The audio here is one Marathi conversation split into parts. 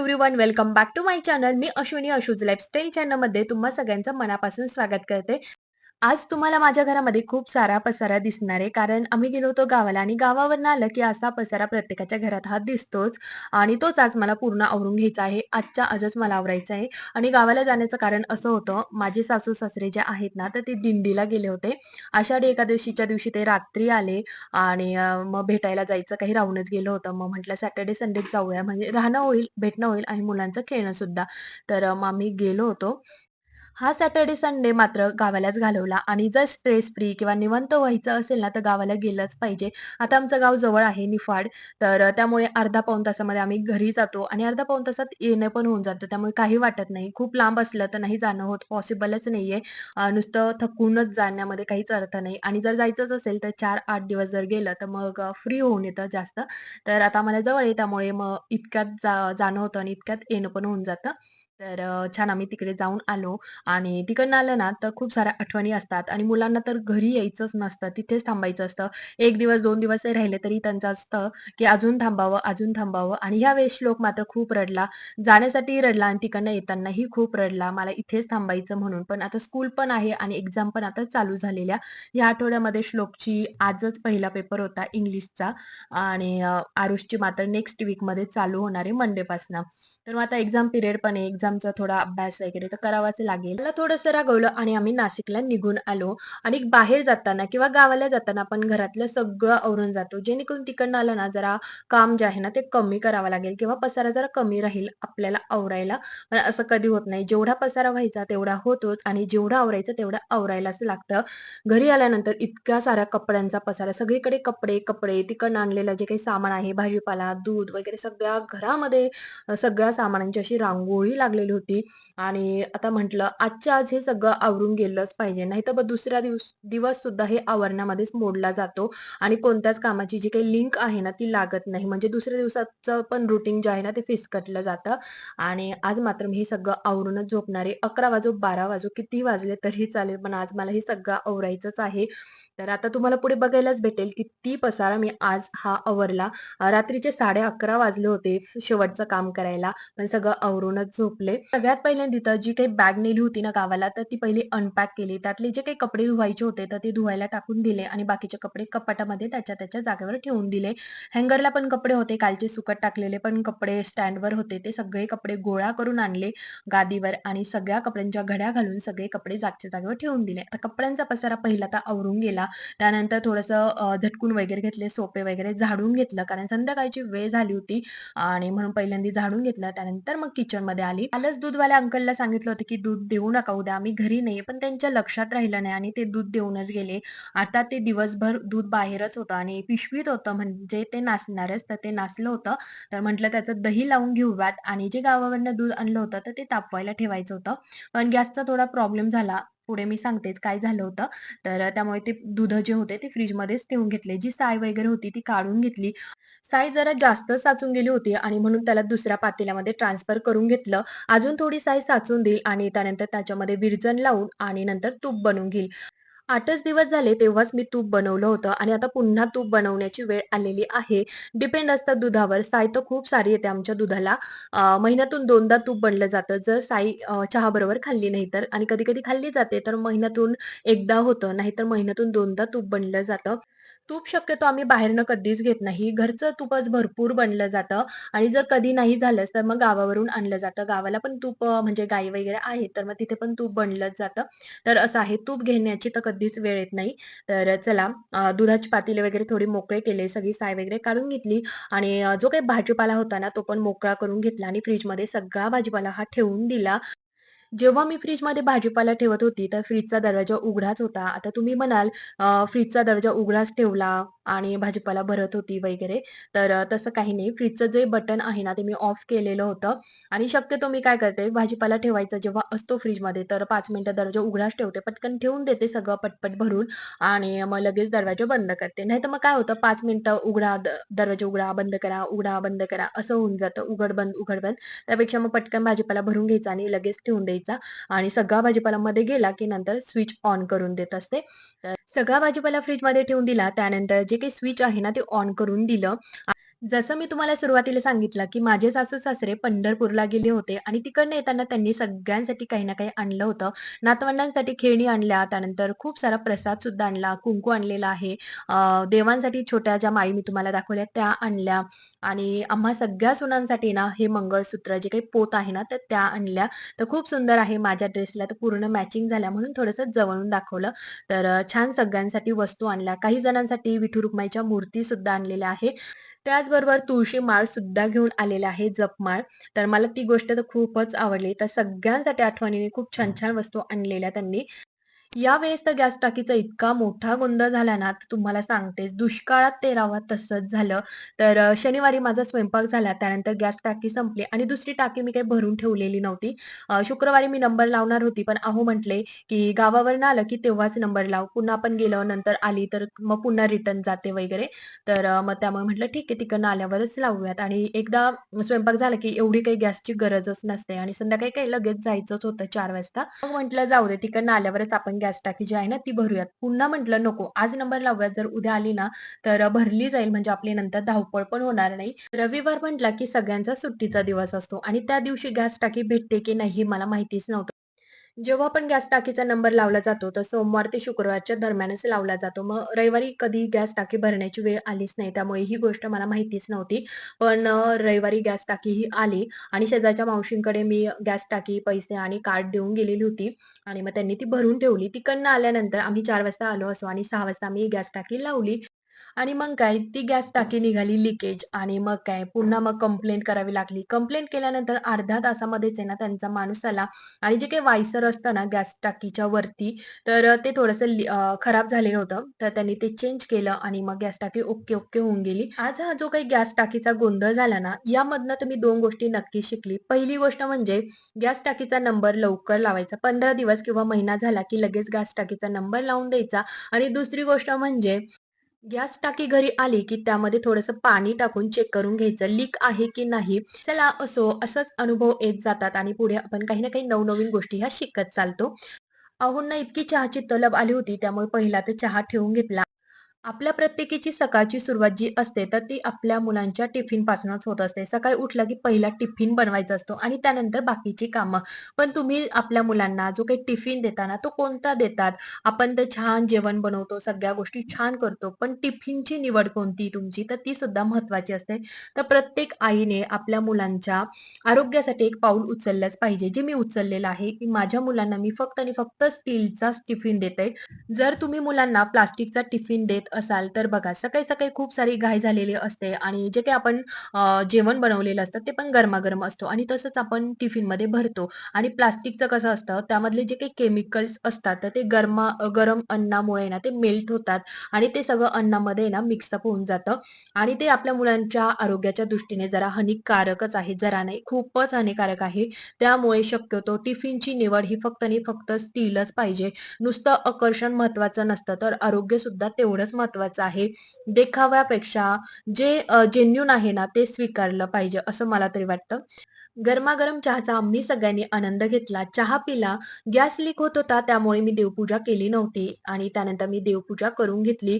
Everyone welcome back to my channel मी अश्विनी अशूज लाईफस्टाईल चॅनलमध्ये तुम्हा सगळ्यांचं मनापासून स्वागत करते. आज तुम्हाला माझ्या घरामध्ये खूप सारा पसारा दिसणार आहे. कारण आम्ही गेलो होतो गावाला आणि गावावरनं आलं की असा पसारा प्रत्येकाच्या घरात हा दिसतोच आणि तोच आज मला पूर्ण आवरून घ्यायचा आहे. आजच्या आजच मला आवरायचा आहे. आणि गावाला जाण्याचं कारण असं होतं माझे सासू सासरे जे आहेत ना तर ते दिंडीला गेले होते. आषाढी एकादशीच्या दिवशी ते रात्री आले आणि मग भेटायला जायचं. काही राहूनच गेलं होतं. मग म्हटलं सॅटर्डे संडेच जाऊया. म्हणजे राहणं होईल भेटणं होईल आणि मुलांचं खेळणं सुद्धा. तर मग आम्ही गेलो होतो. हा सॅटर्डे संडे मात्र गावालाच घालवला आणि जर स्ट्रेस फ्री किंवा निवंत व्हायचं असेल ना तर गावाला गेलंच पाहिजे. आता आमचं गाव जवळ आहे निफाड तर त्यामुळे अर्धा पाऊण तासामध्ये आम्ही घरी जातो आणि अर्धा पाऊण तासात येणं पण होऊन जातं. त्यामुळे काही वाटत नाही. खूप लांब असलं तर नाही जाणं होत. पॉसिबलच नाहीये. नुसतं थकूनच जाण्यामध्ये काहीच अर्थ नाही. आणि जर जायचंच असेल तर चार आठ दिवस जर गेलं तर मग फ्री होऊन येतं जास्त. तर आता आम्हाला जवळ आहे. त्यामुळे मग इतक्यात जा जाणं होतं आणि इतक्यात येणं पण होऊन जातं. तर छान आम्ही तिकडे जाऊन आलो आणि तिकडनं आलं ना तर खूप साऱ्या आठवणी असतात आणि मुलांना तर घरी यायचंच नसतं तिथेच थांबायचं असतं. एक दिवस दोन दिवस राहिले तरी त्यांचं असतं की अजून थांबावं अजून थांबावं आणि ह्या वेळेस श्लोक मात्र खूप रडला. जाण्यासाठी रडला आणि तिकडनं येतानाही खूप रडला. मला इथेच थांबायचं म्हणून. पण आता स्कूल पण आहे आणि एक्झाम पण आता चालू झालेल्या. या आठवड्यामध्ये श्लोकची आजच पहिला पेपर होता इंग्लिशचा आणि आरुषची मात्र नेक्स्ट वीकमध्ये चालू होणार आहे मंडेपासनं. तर मग आता एक्झाम पिरियड पण आहे. एक्झामचा थोडा अभ्यास वगैरे तर करावाच लागेल. मला थोडंसं रागवलं आणि आम्ही नाशिकला निघून आलो. आणि बाहेर जाताना किंवा गावाला जाताना आपण घरातलं सगळं आवरून जातो. जेणेकरून तिकडनं आलं ना जरा काम जे आहे ना ते कमी करावं लागेल किंवा पसारा जरा कमी राहील आपल्याला आवरायला. पण असं कधी होत नाही. जेवढा पसारा व्हायचा तेवढा होतोच आणि जेवढं आवरायचं तेवढं आवरायलाच लागतं. घरी आल्यानंतर इतक्या साऱ्या कपड्यांचा पसारा. सगळीकडे कपडे कपडे तिकडनं आणलेलं जे काही सामान आहे भाजीपाला दूध वगैरे सगळ्या घरामध्ये सगळ्या सामानांची अशी रांगोळी लागली लागलेली होती. आणि आता म्हटलं आजच्या आज हे सगळं आवरून गेलंच पाहिजे. नाही तर दुसऱ्या दिवस दिवस सुद्धा हे आवरण्यामध्येच मोडला जातो. आणि कोणत्याच कामाची जी काही लिंक आहे ना ती लागत नाही. म्हणजे दुसऱ्या दिवसाचं पण रुटीन जे आहे ना ते फिसकटलं जातं. आणि आज मात्र मी हे सगळं आवरूनच झोपणारे. अकरा वाजो बारा वाजो किती वाजले तरी चालेल पण आज मला हे सगळं आवरायचंच आहे. तर आता तुम्हाला पुढे बघायलाच भेटेल किती पसारा मी आज हा आवरला. रात्रीचे साडे अकरा वाजले होते शेवटचं काम करायला. पण सगळं आवरूनच झोप संपले. सगळ्यात पहिल्यांदा तिथं जी काही बॅग नेली होती ना गावाला तर ती पहिली अनपॅक केली. त्यातले जे काही कपडे धुवायचे होते तर ते धुवायला टाकून दिले आणि बाकीचे कपडे कपाटामध्ये त्याच्या त्याच्या जागेवर ठेवून दिले. हँगरला पण कपडे होते कालचे सुकट टाकलेले पण कपडे स्टँडवर होते. ते सगळे कपडे गोळा करून आणले गादीवर आणि सगळ्या कपड्यांच्या घड्या घालून सगळे कपडे जागच्या जागेवर ठेवून दिले. आता कपड्यांचा पसारा पहिला तर आवरून गेला. त्यानंतर थोडंसं झटकून वगैरे घेतले सोपे वगैरे झाडून घेतलं. कारण संध्याकाळची वेळ झाली होती आणि म्हणून पहिल्यांदा झाडून घेतलं. त्यानंतर मग किचनमध्ये आली. कालच दूधवाल्या अंकलला सांगितलं होतं की दूध देऊ नका उद्या आम्ही घरी नाही पण त्यांच्या लक्षात राहिलं नाही आणि ते दूध देऊनच गेले. आता ते दिवसभर दूध बाहेरच होतं आणि पिशवीत होतं म्हणजे ते नाचणारच तर ते नाचलं होतं. तर म्हटलं त्याचं दही लावून घेऊयात आणि जे गावावरनं दूध आणलं होतं तर ते तापवायला ठेवायचं होतं. पण गॅसचा थोडा प्रॉब्लेम झाला. पुढे मी सांगतेच काय झालं होतं. तर त्यामुळे ते दूध जे होते ते फ्रीजमध्येच ठेवून घेतले. जी साय वगैरे होती ती काढून घेतली. साय जरा जास्त साचून गेली होती आणि म्हणून त्याला दुसऱ्या पातेल्यामध्ये ट्रान्सफर करून घेतलं. अजून थोडी साय साचून देईल आणि त्यानंतर त्याच्यामध्ये विरजन लावून आणि नंतर तूप बनवून घेईल. आठच दिवस झाले तेव्हाच मी तूप बनवलं होतं आणि आता पुन्हा तूप बनवण्याची वेळ आलेली आहे. डिपेंड असतं दुधावर. साय तर खूप सारी येते आमच्या दुधाला. महिन्यातून दोनदा तूप बनलं जातं. जर साई चहा चहाबरोबर खाल्ली नाही तर आणि कधी-कधी खाल्ली जाते तर महिन्यातून एकदा होतं, नाहीतर महिन्यातून दोनदा तूप बनलं जातं. तूप शक्यतो आम्ही बाहेरनं कधीच घेत नाही. घरचं तूपच भरपूर बनलं जातं आणि जर कधी नाही झालंच तर मग गावावरून आणलं जातं. गावाला पण तूप म्हणजे गाई वगैरे आहेत तर मग तिथे पण तूप बनलंच जातं. तर असं आहे. तूप घेण्याची तर अगदीच वेळ येत नाही. तर चला दुधाची पातेले वगैरे थोडी मोकळे केले. सगळी साय वगैरे काढून घेतली आणि जो काही भाजीपाला होता ना, तो पण मोकळा करून घेतला आणि फ्रीजमध्ये सगळा भाजीपाला हा ठेवून दिला. जेव्हा मी फ्रीजमध्ये भाजीपाला ठेवत होती, तर फ्रीजचा दरवाजा उघडाच होता. आता तुम्ही म्हणाल फ्रीजचा दरवाजा उघडाच ठेवला आणि भाजीपाला भरत होती वगैरे, तर तसं काही नाही. फ्रीजचं जे बटन आहे ना, ते मी ऑफ केलेलं होतं आणि शक्यतो मी काय करते, भाजीपाला ठेवायचा जेव्हा असतो फ्रीजमध्ये तर पाच मिनिटं दरवाजा उघडाच ठेवते. पटकन ठेवून देते सगळं पटपट भरून आणि मग लगेच दरवाजा बंद करते. नाही तर मग काय होतं पाच मिनिटं उघडा, द दरवाजा उघडा, बंद करा, उघडा, बंद करा असं होऊन जातं. उघड-बंद, उघड-बंद. त्यापेक्षा मग पटकन भाजीपाला भरून घ्यायचा आणि लगेच ठेवून द्यायचा आणि सगळा भाजीपाला मध्ये गेला, की नंतर स्विच ऑन करून देत असते. तर सगळा भाजीपाला फ्रीजमध्ये ठेवून दिला. त्यानंतर जे काही स्विच आहे ना, ते ऑन करून दिलं. जसं मी तुम्हाला सुरुवातीला सांगितलं, की माझे सासू-सासरे पंढरपूरला गेले होते आणि तिकडनं येताना त्यांनी सगळ्यांसाठी काही ना काही आणलं होतं. नातवंडांसाठी खेळणी आणल्या, त्यानंतर खूप सारा प्रसादसुद्धा आणला, कुंकू आणलेला आहे. देवांसाठी छोट्या ज्या माळी मी तुम्हाला दाखवल्या त्या आणल्या आणि आम्हा सगळ्या सुनांसाठी ना हे मंगळसूत्र जे काही पोत आहे ना, तर त्या आणल्या. तर खूप सुंदर आहे. माझ्या ड्रेसला तर पूर्ण मॅचिंग झाल्या म्हणून थोडंसं जवळून दाखवलं. तर छान सगळ्यांसाठी वस्तू आणल्या. काही जणांसाठी विठू रुक्माईच्या मूर्तीसुद्धा आणलेल्या आहे. त्याचबरोबर तुळशी माळ सुद्धा घेऊन आलेला आहे, जपमाळ. तर मला ती गोष्ट तर खूपच आवडली. तर सगळ्यांसाठी आठवणीने खूप छान-छान वस्तू आणलेल्या त्यांनी. यावेळेस तर गॅस टाकीचा इतका मोठा गोंधळ झाला ना, तर तुम्हाला सांगतेच. दुष्काळात तेरावा तसंच झालं. तर शनिवारी माझा स्वयंपाक झाला. त्यानंतर गॅस टाकी संपली आणि दुसरी टाकी मी काही भरून ठेवलेली नव्हती. शुक्रवारी मी नंबर लावणार होती, पण अहो म्हटले, की "गावावरून आलं की तेव्हाच नंबर लाव. पुन्हा आपण गेलो, नंतर आली तर मग पुन्हा रिटर्न जाते वगैरे." तर मग त्यामुळे म्हटलं, "ठीक आहे, तिकडनं आल्यावरच लावूयात." आणि एकदा स्वयंपाक झाला की एवढी काही गॅसची गरजच नसते आणि संध्याकाळी काही लगेच जायचंच होतं चार वाजता. मग म्हटलं जाऊ दे तिकडनं आल्यावरच आपण गॅस टाकी जी आहे ना ती भरूयात. पुन्हा म्हटलं नको आज नंबर लावूयात जर उद्या आली ना तर भरली जाईल म्हणजे आपली नंतर धावपळ पण होणार नाही. रविवार म्हटला की सगळ्यांचा सुट्टीचा दिवस असतो आणि त्या दिवशी गॅस टाकी भेटते की नाही हे मला माहितीच नव्हतं. जेव्हा पण गॅस टाकीचा नंबर लावला जातो, तर सोमवार ते शुक्रवारच्या दरम्यानच लावला जातो. मग रविवारी कधी गॅस टाकी भरण्याची वेळ आलीच नाही. त्यामुळे ही गोष्ट मला माहितीच नव्हती. पण रविवारी गॅस टाकी ही आली आणि शेजारच्या मावशींकडे मी गॅस टाकी, पैसे आणि कार्ड देऊन गेलेली होती आणि मग त्यांनी ती भरून ठेवली. तिकडनं आल्यानंतर आम्ही चार वाजता आलो असो आणि सहा वाजता आम्ही गॅस टाकी लावली. आणि मग काय ती गॅस टाकी निघाली लिकेज आणि मग काय पुन्हा मग कंप्लेंट करावी लागली. कंप्लेंट केल्यानंतर अर्ध्या तासामध्येच आहे ना त्यांचा माणूस आला आणि जे काही वायसर असतं ना गॅस टाकीच्या वरती, तर ते थोडंसं खराब झालेलं होतं. तर त्यांनी ते चेंज केलं आणि मग गॅस टाकी ओके, ओके होऊन गेली. आज हा जो काही गॅस टाकीचा गोंधळ झाला ना, यामधनं तुम्ही दोन गोष्टी नक्की शिकली. पहिली गोष्ट म्हणजे गॅस टाकीचा नंबर लवकर लावायचा. 15 दिवस किंवा महिना झाला की लगेच गॅस टाकीचा नंबर लावून द्यायचा आणि दुसरी गोष्ट म्हणजे गॅस टाकी घरी आली, की त्यामध्ये थोडंसं पाणी टाकून चेक करून घ्यायचं, लीक आहे की नाही. चला असो, असंच अनुभव येत जातात आणि पुढे आपण काही ना काही नवनवीन गोष्टी ह्या शिकत चालतो. अहोंना इतकी चहाची तलब आली होती, त्यामुळे पहिला तर चहा ठेवून घेतला. आपल्या प्रत्येकीची सकाळची सुरुवात जी असते, तर ती आपल्या मुलांच्या टिफिनपासूनच होत असते. सकाळी उठलं की पहिला टिफिन बनवायचा असतो आणि त्यानंतर बाकीची कामं. पण तुम्ही आपल्या मुलांना जो काही टिफिन देताना तो कोणता देतात? आपण तर छान जेवण बनवतो, सगळ्या गोष्टी छान करतो, पण टिफिनची निवड कोणती तुमची, तर ती सुद्धा महत्त्वाची असते. तर प्रत्येक आईने आपल्या मुलांच्या आरोग्यासाठी एक पाऊल उचललंच पाहिजे, जे मी उचललेलं आहे, की माझ्या मुलांना मी फक्त आणि फक्त स्टीलचाच टिफिन देते. जर तुम्ही मुलांना प्लास्टिकचा टिफिन देत असाल, तर बघा सकाळी-सकाळी खूप सारी घाई झालेली असते आणि जे काही आपण जेवण बनवलेलं असतं ते पण गरमागरम असतो आणि तसंच आपण टिफिनमध्ये भरतो आणि प्लास्टिकचं कसं असतं त्यामधले जे काही केमिकल्स असतात, तर ते गरमा गरम अन्नामुळे ना ते मेल्ट होतात आणि ते सगळं अन्नामध्ये ना मिक्सअप होऊन जातं आणि ते आपल्या मुलांच्या आरोग्याच्या दृष्टीने जरा हानिकारकच आहे. जरा नाही, खूपच हानिकारक आहे. त्यामुळे शक्यतो टिफिनची निवड ही फक्त आणि फक्त स्टीलच पाहिजे. नुसतं आकर्षण महत्त्वाचं नसतं, तर आरोग्य सुद्धा तेवढंच महत्वाचं आहे. देखाव्यापेक्षा जे अ, आहे ना, ते स्वीकारलं पाहिजे, असं मला तरी वाटतं. गरमागरम चहाचा आम्ही सगळ्यांनी आनंद घेतला. चहा पिला. गॅस लीक होत होता, त्यामुळे मी देवपूजा केली नव्हती आणि त्यानंतर मी देवपूजा करून घेतली.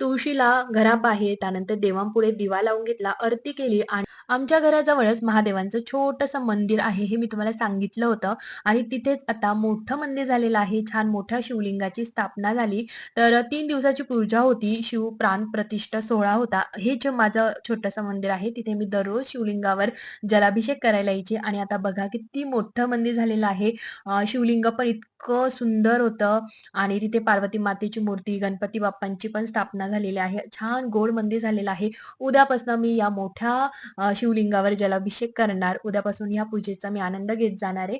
तुळशीला घराबाहेर, त्यानंतर देवांपुढे दिवा लावून घेतला, आरती केली आणि आमच्या घराजवळच महादेवांचं छोटंसं मंदिर आहे, हे मी तुम्हाला सांगितलं होतं आणि तिथेच आता मोठं मंदिर झालेलं आहे. छान मोठ्या शिवलिंगाची स्थापना झाली. तर तीन दिवसाची पूजा होती. शिव प्राण प्रतिष्ठा सोहळा होता. हे जे माझं छोटंसं मंदिर आहे, तिथे मी दररोज शिवलिंगावर जलाभिषेक करायला यायची आणि आता बघा किती मोठं मंदिर झालेलं आहे. शिवलिंग पण इतकं सुंदर होतं आणि तिथे पार्वती मातेची मूर्ती, गणपती बाप्पांची पण स्थापना झालेली आहे. छान गोड मंदिर झालेलं आहे. उद्यापासून मी या मोठ्या शिवलिंगावर जलाभिषेक करणार. उद्यापासून या पूजेचा मी आनंद घेत जाणार आहे.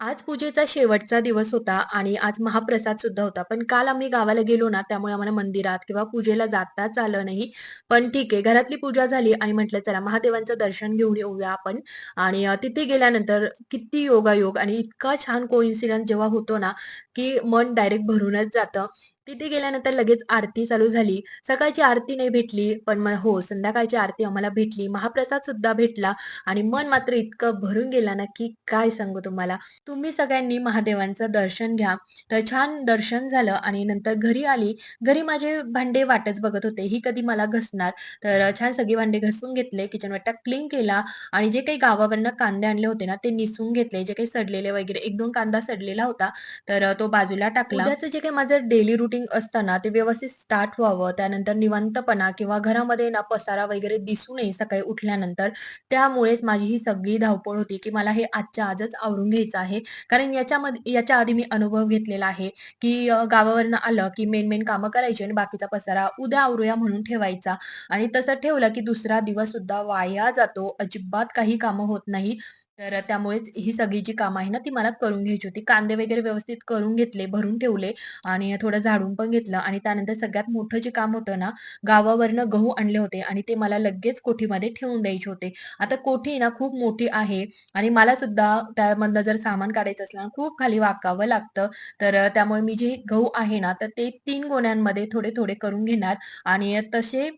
आज पूजेचा शेवटचा दिवस होता आणि आज महाप्रसाद सुद्धा होता. पण काल आम्ही गावाला गेलो ना, त्यामुळे आम्हाला मंदिरात किंवा पूजेला जाताच आलं नाही. पण ठीक आहे, घरातली पूजा झाली आणि म्हटलं चला महादेवांचं दर्शन घेऊन येऊया आपण आणि तिथे गेल्यानंतर किती योगायोग आणि इतका छान कोइन्सिडन्स जेव्हा होतो ना, की मन डायरेक्ट भरूनच जातं. तिथे गेल्यानंतर लगेच आरती चालू झाली. सकाळची आरती नाही भेटली, पण हो, संध्याकाळची आरती आम्हाला भेटली. महाप्रसाद सुद्धा भेटला आणि मन मात्र इतकं भरून गेला ना, की काय सांगू तुम्हाला. तुम्ही सगळ्यांनी महादेवांचं दर्शन घ्या. तर छान दर्शन झालं आणि नंतर घरी आली. घरी माझे भांडे वाटच बघत होते, ही कधी मला घसणार. तर छान सगळी भांडे घसवून घेतले, किचन वाटा क्लीन केला आणि जे काही गावावरनं कांदे आणले होते ना, ते निसून घेतले. जे काही सडलेले वगैरे 1-2 कांदा सडलेला होता, तर तो बाजूला टाकला. त्याचं जे काही माझं डेली रुटीन असतं असताना ते व्यवस्थित स्टार्ट व्हावं. त्यानंतर निवांतपणा किंवा घरामध्ये ना पसारा वगैरे दिसू नये सकाळी उठल्यानंतर. त्यामुळेच माझी ही सगळी धावपळ होती, की मला हे आजच्या आजच आवरून घ्यायचं आहे. कारण याच्यामध्ये याच्या आधी मी अनुभव घेतलेला आहे, की गावावरनं आलं, की मेन-मेन कामं करायची आणि बाकीचा पसारा उद्या आवरूया म्हणून ठेवायचा आणि तसं ठेवलं, की दुसरा दिवस सुद्धा वाया जातो. अजिबात काही कामं होत नाही. तर त्यामुळेच ही सगळी जी कामं आहे ना, ती मला करून घ्यायची होती. कांदे वगैरे व्यवस्थित करून घेतले, भरून ठेवले आणि थोडं झाडून पण घेतलं आणि त्यानंतर सगळ्यात मोठं जे काम होतं ना, गावावरनं गहू आणले होते आणि ते मला लगेच कोठीमध्ये ठेवून द्यायचे होते. आता कोठी ना खूप मोठी आहे आणि मला सुद्धा त्यामधनं जर सामान काढायचं असलं खूप खाली वाकावं लागतं. तर त्यामुळे मी जे गहू आहे ना, तर ते तीन गोण्यांमध्ये थोडे-थोडे करून घेणार आणि तसे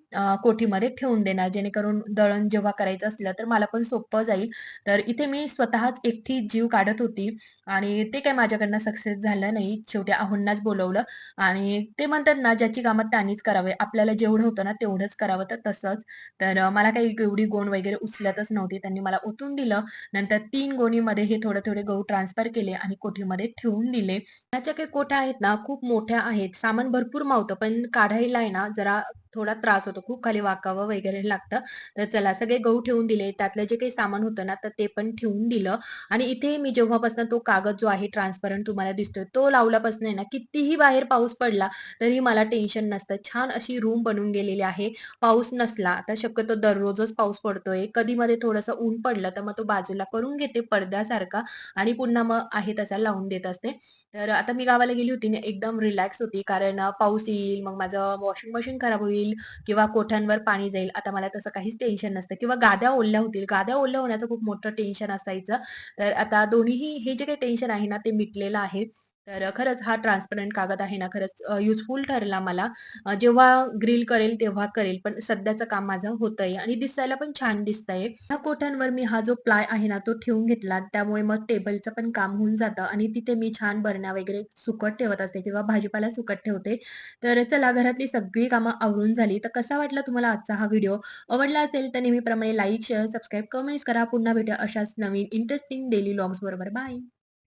कोठीमध्ये ठेवून देणार. जेणेकरून दळण जेव्हा करायचं असलं, तर मला पण सोपं जाईल. तर इथे मी स्वतःच एकटी जीव काढत होती आणि ते काही माझ्याकडनं सक्सेस झालं नाही. शेवटी आहोंनाच बोलवलं आणि ते म्हणतात ना, ज्याची कामं त्यांनीच करावे. आपल्याला जेवढं होतं ना, तेवढंच करावं. तर तसंच. तर मला काही एवढी गोण वगैरे उचलतच नव्हती. त्यांनी मला ओतून दिलं. नंतर तीन गोणीमध्ये हे थोडे-थोडे गहू ट्रान्सफर केले आणि कोठीमध्ये ठेवून दिले. त्याच्या काही कोठ्या आहेत ना, खूप मोठ्या आहेत. सामान भरपूर मावतं, पण काढायला आहे ना, जरा थोडा त्रास होतो. खूप खाली वाकावं वगैरे लागतं. तर चला सगळे गहू ठेवून दिले. त्यातलं जे काही सामान होतं ना, तर ते पण ठेवून दिलं आणि इथे मी जेव्हापासून तो कागद जो आहे ट्रान्सपरंट तुम्हाला दिसतोय, तो लावल्यापासून आहे ना, कितीही बाहेर पाऊस पडला, तरी मला टेन्शन नसतं. छान अशी रूम बनून गेलेली आहे. पाऊस नसला, आता शक्यतो दररोजच पाऊस पडतोय. कधी-मध्ये थोडंसं ऊन पडलं, तर मग तो बाजूला करून घेते पडद्यासारखा आणि पुन्हा मग आहे तसा लावून देत असते. तर आता मी गावाला गेली होती ना, एकदम रिलॅक्स होती. कारण पाऊस येईल, मग माझं वॉशिंग मशीन खराब होईल किंवा कोठ्यांवर पाणी जाईल. आता मला तसं काहीच टेन्शन नसतं किंवा गाद्या ओल्या होतील. गाद्या ओल्या होण्याचं खूप मोठं टेन्शन असायचं. तर आता दोन्हीही हे जे काही टेन्शन आहे ना, ते मिटलेलं आहे. तर खरंच हा ट्रान्सपरंट कागद आहे ना, खरंच युजफुल ठरला मला. जेव्हा ग्रिल करेल तेव्हा करेल, पण सध्याचं काम माझं होतंय आणि दिसायला पण छान दिसतंय. ह्या कोठ्यांवर मी हा जो प्लाय आहे ना, तो ठेवून घेतला. त्यामुळे मग टेबलचं पण काम होऊन जातं आणि तिथे मी छान बरण्या वगैरे सुकट ठेवत असते किंवा भाजीपाला सुकट ठेवते. तर चला घरातली सगळी कामं आवरून झाली. तर कसा वाटला तुम्हाला आजचा हा व्हिडिओ? आवडला असेल तर नेहमीप्रमाणे लाईक, शेअर, सबस्क्राईब, कमेंट्स करा. पुन्हा भेटूया अशाच नवीन इंटरेस्टिंग डेली लॉग्स बरोबर. बाय.